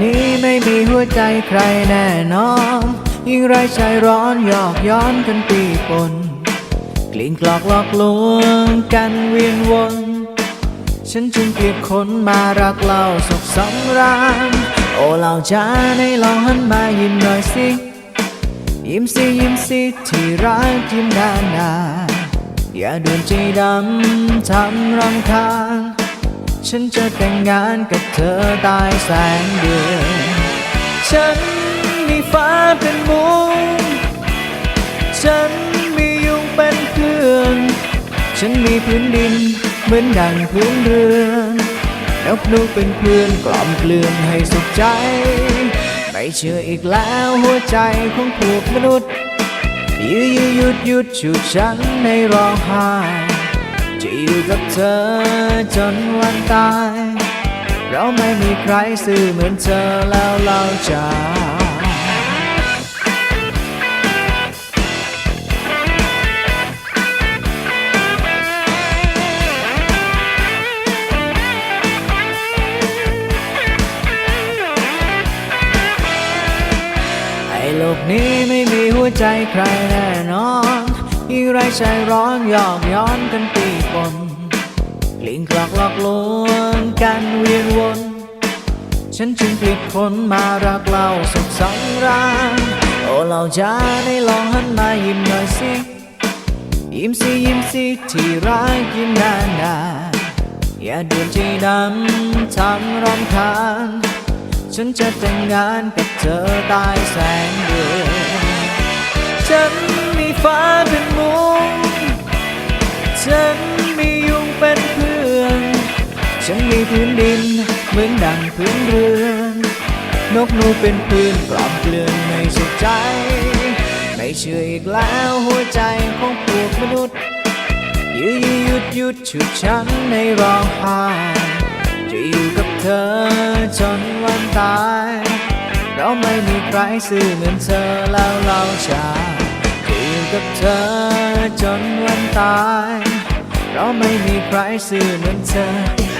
นี้ไม่มีหัวใจใครแน่นอน ยิ่งไรใจร้อนหยอกย้อนกันปีปนกลิ่นกลอกหลอกลวงกันเวียนวน ฉันจึงเกลียดคนมารักเราสุขสำราญโอ้เราจ้าในลองหันมายิ้มหน่อยสิ ยิ้มสิยิ้มสิที่รักยิ้มนานาอย่าด่วนใจดำทำรำคาญ ฉันจะแต่งงานกับเธอใตายแสงเดือน ฉันมีฟ้าเป็นมุงฉันมียุงเป็นเพื่อน ฉันมีพื้นดินเหมือนดังพื้นเรือนนกนูเป็นเพื่อนกล่อมเกลื่อนให้สุขใจ ไม่เชื่ออีกแล้วหัวใจของพวกมนุษย์ยื้อยื้อหยุดหยุดฉุดฉันให้ร้องไห้ จะอยู่กับเธอจนวันตาย เราไม่มีใครซื่อเหมือนเธอแล้วเราจะไอ้โลกนี้ไม่มีหัวใจใครแน่นอน ยิ่ไรใจร้อนหยอกย้อนกันปีปนกลิ่นกลอกหลอกลวงกันเวียนวน ฉันจึงเกลียดคนมารักเราสุขสำราญโอ้เราจ้าได้ลองหันมายิ้มหน่อยสิยิ้มสิยิ้มสิที่รักยิ้มนานนาอย่าด่วนใจดำทำรำคาญฉันจะแต่งงานกับเธอใตายแสงเดือนฉันมีฟ้าเป็น ฉันมียุงเป็นเพื่อน ฉันมีพื้นดินเหมือนดังพื้นเรือน นกนูเป็นเพื่อนกลอมเกลื่อนในสุขใจ ไม่เชื่ออีกแล้วหัวใจของพวกมนุษย์ยื้อยื้อหยุดหยุดฉุดฉันให้ร้องไห้จะอยู่กับเธอจนวันตาย เราไม่มีใครซื่อเหมือนเธอแล้วเราจะ กับเธอจนวันตายเราไม่มีใครซื่อเหมือนเธอ